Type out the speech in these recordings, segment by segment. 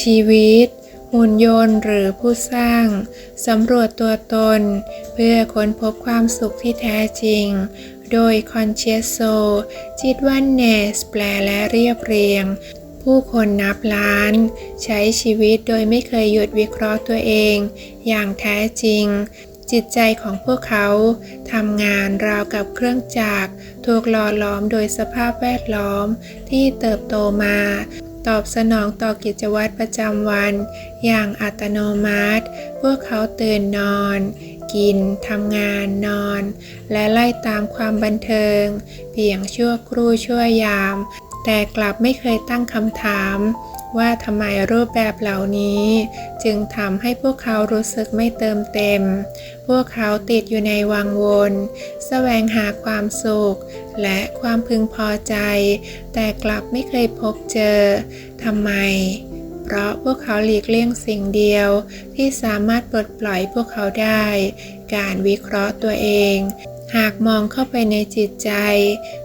ชีวิต หุ่นยนต์หรือผู้สร้างสำรวจตัวตน เพื่อค้นพบความสุขที่แท้จริง โดยคอนเชสโซจิตวันเนส แปลและเรียบเรียง ผู้คนนับล้าน ใช้ชีวิตโดยไม่เคยหยุดวิเคราะห์ตัวเอง อย่างแท้จริงจิตใจของพวกเขาทำงานราวกับเครื่องจักรถูกหล่อหลอมโดยสภาพแวดล้อมที่เติบโตมา ตอบสนองต่อกิจวัตรประจำวัน อย่างอัตโนมัติ พวกเขาตื่นนอน กินทำงานนอน และไล่ตามความบันเทิง เพียงชั่วครู่ชั่วยาม แต่กลับไม่เคยตั้งคำถาม ว่าทำไมรูปแบบเหล่านี้ จึงทำให้พวกเขารู้สึกไม่เติมเต็ม พวกเขาติดอยู่ในวังวนแสวงหาความสุข และความพึงพอใจ แต่กลับไม่เคยพบเจอทำไมเพราะพวกเขาหลีกเลี่ยงสิ่งเดียวที่สามารถปลดปล่อยพวกเขาได้ การวิเคราะห์ตัวเอง หากมองเข้าไปในจิตใจ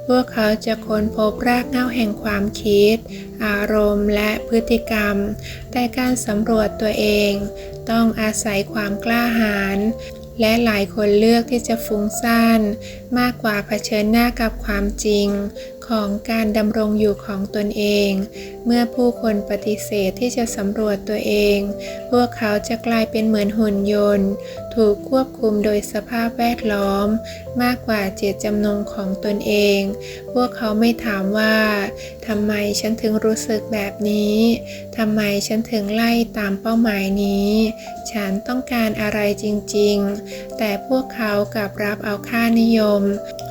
พวกเขาจะค้นพบรากเหง้าแห่งความคิด อารมณ์และพฤติกรรม แต่การสำรวจตัวเอง ต้องอาศัยความกล้าหาญและหลายคนเลือกที่จะฟุ้งซ่านมากกว่าเผชิญหน้ากับความจริง ของการดำรงอยู่ของตนเอง เมื่อผู้คนปฏิเสธที่จะสำรวจตัวเอง พวกเขาจะกลายเป็นเหมือนหุ่นยนต์ ถูกควบคุมโดยสภาพแวดล้อม มากกว่าเจตจำนงของตนเอง พวกเขาไม่ถามว่าทำไมฉันถึงรู้สึกแบบนี้ทำไมฉันถึงไล่ตามเป้าหมายนี้ ฉันต้องการอะไรจริงๆ แต่พวกเขากลับรับเอาค่านิยม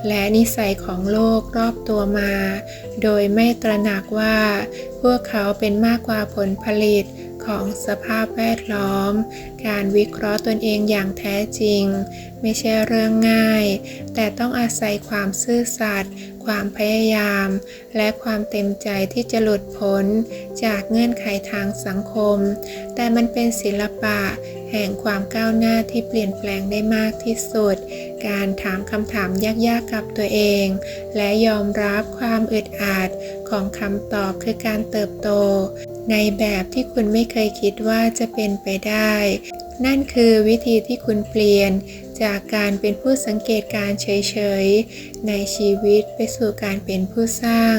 และนิสัยของโลกรอบตัวมา โดยไม่ตระหนักว่า พวกเขาเป็นมากกว่าผลผลิต ของสภาพแวดล้อม การวิเคราะห์ตนเองอย่างแท้จริง ไม่ใช่เรื่องง่าย แต่ต้องอาศัยความซื่อสัตย์ความพยายาม และความเต็มใจที่จะหลุดพ้นจากเงื่อนไขทางสังคม แต่มันเป็นศิลปะแห่งความก้าวหน้าที่เปลี่ยนแปลงได้มากที่สุด การถามคำถามยากๆกับตัวเอง และยอมรับความอึดอัดของคำตอบคือการเติบโต ในแบบที่คุณไม่เคยคิดว่าจะเป็นไปได้ นั่นคือวิธีที่คุณเปลี่ยนจากการเป็นผู้สังเกตการเฉยๆ ในชีวิตไปสู่การเป็นผู้สร้าง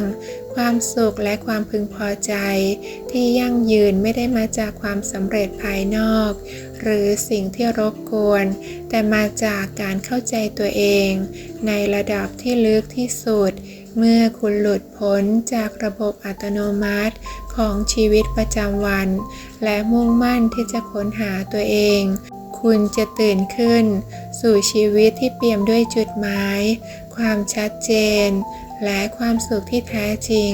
ความสุขและความพึงพอใจ ที่ยั่งยืนไม่ได้มาจากความสำเร็จภายนอก หรือสิ่งที่รบกวน แต่มาจากการเข้าใจตัวเอง ในระดับที่ลึกที่สุด เมื่อคุณหลุดพ้นจากระบบอัตโนมัติของชีวิตประจำวัน และมุ่งมั่นที่จะค้นหาตัวเอง คุณจะตื่นขึ้น สู่ชีวิตที่เปี่ยมด้วยจุดหมาย ความชัดเจน และความสุขที่แท้จริง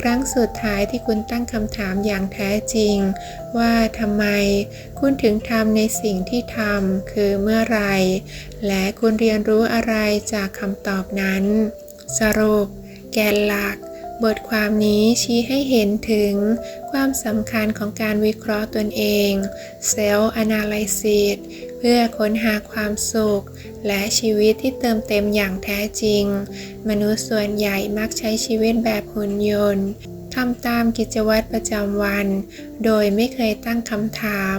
ครั้งสุดท้ายที่คุณตั้งคำถามอย่างแท้จริง ว่าทำไม คุณถึงทำในสิ่งที่ทำคือเมื่อไร และคุณเรียนรู้อะไรจากคำตอบนั้น สรุป แกนหลัก บทความนี้ชี้ให้เห็นถึงความสำคัญของการวิเคราะห์ตนเอง Self Analysis เพื่อค้นหาความสุข และชีวิตที่เติมเต็มอย่างแท้จริง มนุษย์ส่วนใหญ่มักใช้ชีวิตแบบหุ่นยนต์ ทำตามกิจวัตรประจำวัน โดยไม่เคยตั้งคำถาม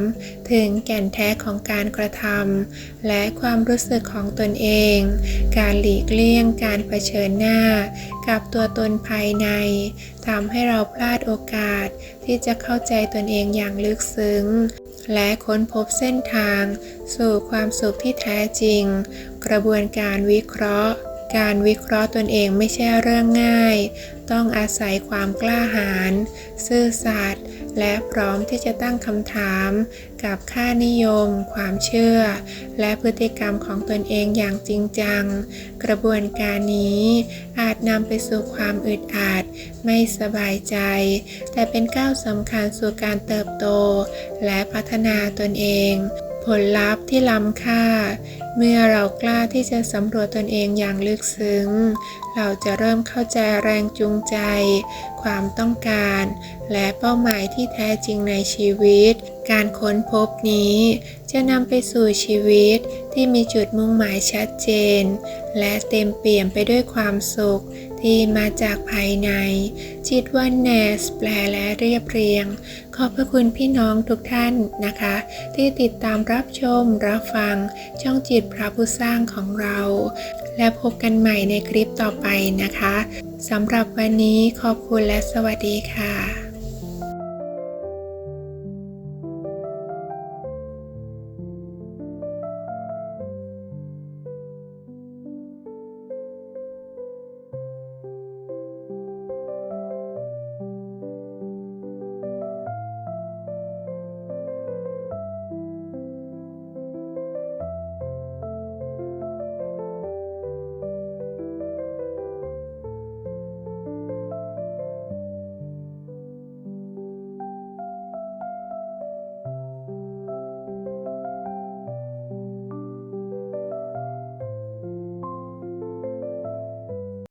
ถึงแก่นแท้ของการกระทำและความรู้สึกของตนเอง การหลีกเลี่ยงการเผชิญหน้า กับตัวตนภายในทำให้เราพลาดโอกาสที่จะเข้าใจตนเองอย่างลึกซึ้ง และค้นพบเส้นทาง สู่ความสุขที่แท้จริง กระบวนการวิเคราะห์ การวิเคราะห์ตนเองไม่ใช่เรื่องง่าย ต้องอาศัยความกล้าหาญ ซื่อสัตย์ และพร้อมที่จะตั้งคำถาม กับค่านิยม ความเชื่อ และพฤติกรรมของตนเองอย่างจริงจัง กระบวนการนี้อาจนำไปสู่ความอึดอัด ไม่สบายใจ แต่เป็นก้าวสำคัญสู่การเติบโต และพัฒนาตนเอง ผลลัพธ์ที่ล้ำค่า เมื่อเรากล้าที่จะสำรวจตนเองอย่างลึกซึ้ง เราจะเริ่มเข้าใจแรงจูงใจ ความต้องการ และเป้าหมายที่แท้จริงในชีวิต การค้นพบนี้ จะนำไปสู่ชีวิตที่มีจุดมุ่งหมายชัดเจน และเต็มเปี่ยมไปด้วยความสุข ที่มาจากภายใน จิตวันแนส แปลและเรียบเรียง ขอบพระคุณพี่น้องทุกท่านนะคะ ที่ติดตามรับชม รับฟัง ช่องจิตพระผู้สร้างของเรา และพบกันใหม่ในคลิปต่อไปนะคะสำหรับวันนี้ขอบคุณและสวัสดีค่ะ